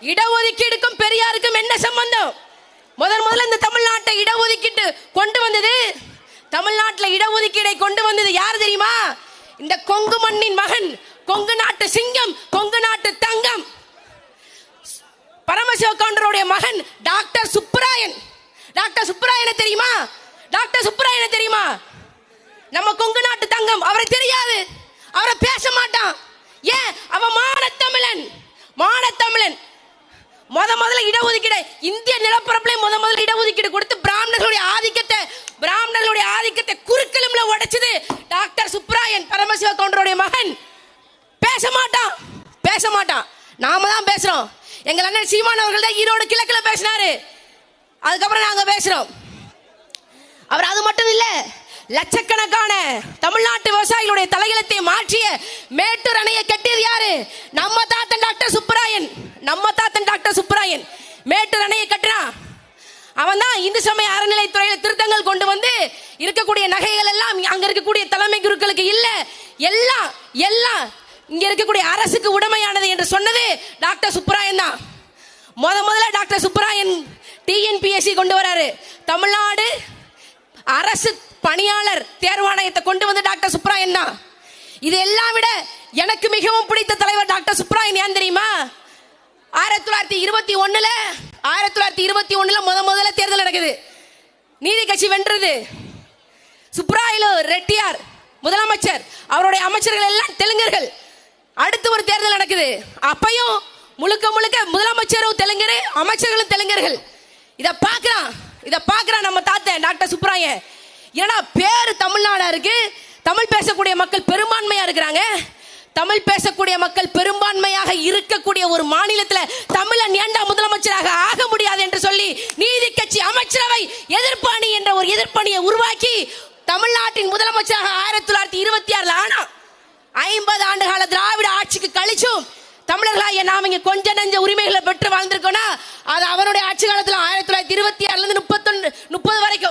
இடஒதுக்கீடுக்கும் பெரியாருக்கும் என்ன சம்பந்தம்? முதன் முதல்ல இந்த தமிழ்நாட்டை இடஒதுக்கீட்டு கொண்டு வந்தது. தமிழ்நாட்டில் இடஒதுக்கீடை கொண்டு வந்தது யார் தெரியுமா? இந்த கொங்கு மண்ணின் மகன் கொங்கு நாட்டு சிங்கம் கொங்கு நாட்டு தங்கம். பரமசிவ கவுண்டருடைய மகன் டாக்டர் சுப்பராயன். டாக்டர் சுப்பராயனை தெரியுமா? டாக்டர் சுப்பராயனை தெரியுமா? நம்ம கொங்கு நாட்டு தங்கம் அவரை தெரியாது. அவரை பேச மாட்டான். ஏன்? அவன் மானத்தமிழன். மானத்தமிழன். இடஒதுக்கீடு. இந்திய நிலப்பரப்புல முத முதல்ல இடஒதுக்கீடு கொடுத்து பிராமணர்களுடைய ஆதிக்கத்தை பிராமணர்களுடைய ஆதிக்கத்தை குறுக்கெலும்புல உடைச்சது டாக்டர் சுப்ராயன் பரமசிவ கவுண்டருடைய மகன். பேச மாட்டான். பேச மாட்டான். நாம தான் பேசுறோம். எங்கள் அண்ணன் சீமான் அவர்கள் தான் ஈரோடு கிழக்குல பேசினாரு. அதுக்கப்புறம் நாங்க பேசுறோம். அவர் அது மட்டும் இல்ல லட்சக்கணக்கான தமிழ்நாட்டு விவசாயிகளுடைய தலையெழுத்தை மாற்றிய மேட்டூர் அணையை கட்டியது யாரு? நம்ம தாத்தன் டாக்டர் சுப்பராயன். நம்ம தாத்தன் டாக்டர் சுப்பராயன் மேட்டூர் அணையை கட்டினான் அவன் தான் இந்து சமய அறநிலைத்துறையில திருத்தங்கள் கொண்டு வந்து இருக்கக்கூடிய நகைகள் எல்லாம் அங்க இருக்கக்கூடிய தலைமை குருக்களுக்கு இல்ல. எல்லாம் எல்லாம் இங்க இருக்கக்கூடிய அரசுக்கு உடமையானது என்று சொன்னது டாக்டர் சுப்பராயன் தான். முத முதல்ல டாக்டர் சுப்பராயன் டிஎன்பிஎஸ்சி கொண்டு வராரு. தமிழ்நாடு அரசு பணியாளர் தேர்வாணையத்தை கொண்டு வந்து டாக்டர் சுப்ராயன் தான். இது எல்லாம் விட எனக்கு மிகவும் பிடித்த தலைவர் டாக்டர் சுப்ராயன் ஏன் தெரியுமா? ஆயிரத்தி தொள்ளாயிரத்தி இருபத்தி ஒண்ணுல ஆயிரத்தி தொள்ளாயிரத்தி இருபத்தி ஒண்ணுல முத முதல்ல நடக்குது. நீதி கட்சி வென்றது. சுப்ராயலு ரெட்டியார் முதலமைச்சர் அவருடைய அமைச்சர்கள் எல்லாம் தெலுங்கர்கள். அடுத்து ஒரு தேர்தல் நடக்குது. அப்பையும் முழுக்க முழுக்க முதலமைச்சரும் தெலுங்கரு அமைச்சர்களும் தெலுங்கர்கள். இத பாக்குறான் இத பாக்குறான் நம்ம தாத்தன் டாக்டர் சுப்ராயன் ஏன்னா பேரு தமிழ்நாடா இருக்கு. தமிழ் பேசக்கூடிய மக்கள் பெரும்பான்மையா இருக்கிறாங்க. தமிழ் பேசக்கூடிய மக்கள் பெரும்பான்மையாக இருக்கக்கூடிய ஒரு மாநிலத்துல தமிழன் ஏண்டா முதலமைச்சராக ஆக முடியாது கட்சி அமைச்சரவை எதிர்ப்பு அணி என்ற ஒரு எதிர்ப்பணியை உருவாக்கி தமிழ்நாட்டின் முதலமைச்சராக ஆயிரத்தி தொள்ளாயிரத்தி இருபத்தி ஆறுல ஆனா ஐம்பது ஆண்டு கால திராவிட ஆட்சிக்கு கழிச்சும் தமிழர்களாக நாம் இங்க கொஞ்ச நஞ்ச உரிமைகளை பெற்று வாழ்ந்திருக்கோம்னா அது அவருடைய ஆட்சி காலத்துல ஆயிரத்தி தொள்ளாயிரத்தி இருபத்தி ஆறுல இருந்து